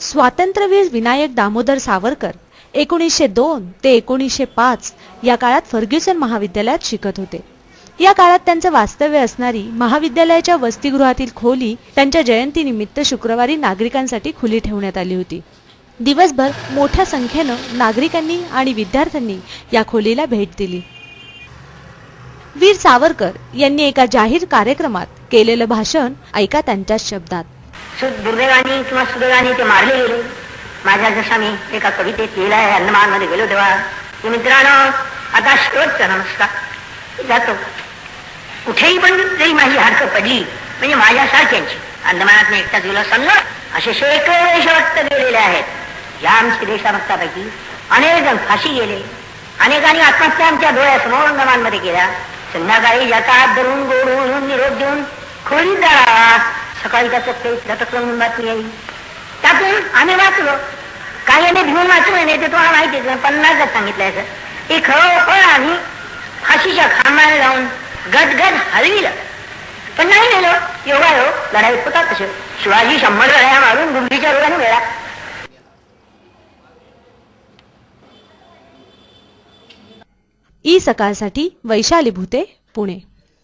स्वातंत्र्यवीर विनायक दामोदर सावरकर एकोणीसशे दोन ते एकोणीसशे पाच या काळात फर्ग्युसन महाविद्यालयात शिकत होते. या काळात त्यांचं वास्तव्य असणारी महाविद्यालयाच्या वसतिगृहातील खोली त्यांच्या जयंतीनिमित्त शुक्रवारी नागरिकांसाठी खुली ठेवण्यात आली होती. दिवसभर मोठ्या संख्येनं नागरिकांनी आणि विद्यार्थ्यांनी या खोलीला भेट दिली. वीर सावरकर यांनी एका जाहीर कार्यक्रमात केलेलं भाषण ऐका त्यांच्या शब्दात. सु- दुर्दैवाने किंवा सुदैवाने ते मारले गेले. माझ्या जसा मी एका कवितेत लिहिला आहे अंदमानमध्ये गेलो तेव्हा की मित्रांनो आता शेवटचा नमस्कार. जातो. कुठेही पण जरी माझी हरकत पडली म्हणजे माझ्यासारख्यांची अंदमानात मी एकटा गेलो समजा असे शेकडो देशभक्त गेलेले आहेत. या आमच्या देशभक्तापैकी अनेक जण फाशी गेले. अनेकांनी आत्महत्या आमच्या डोळ्यासमोर अंदमानमध्ये केल्या. संध्याकाळी ज्याचा हात धरून गोड होऊन निरोप देऊन खोलीत जाळा सकाळी त्याचं ते बातमी येईल. त्यातून आम्ही वाचलो. काही आम्ही भिवून वाचू नाही ते तुम्हाला माहितीच नाही पन्नासच सांगितलं असं हे खरोखर आम्ही फाशीच्या खांबाने जाऊन गदगद हलविलं. पण नाही नेलो. योगा योग लढाई होतात तसे. शिवाजी शंभर लढाया मारून गुंडीच्या रोगाने वेळा ई सकाळसाठी वैशाली भूते पुणे.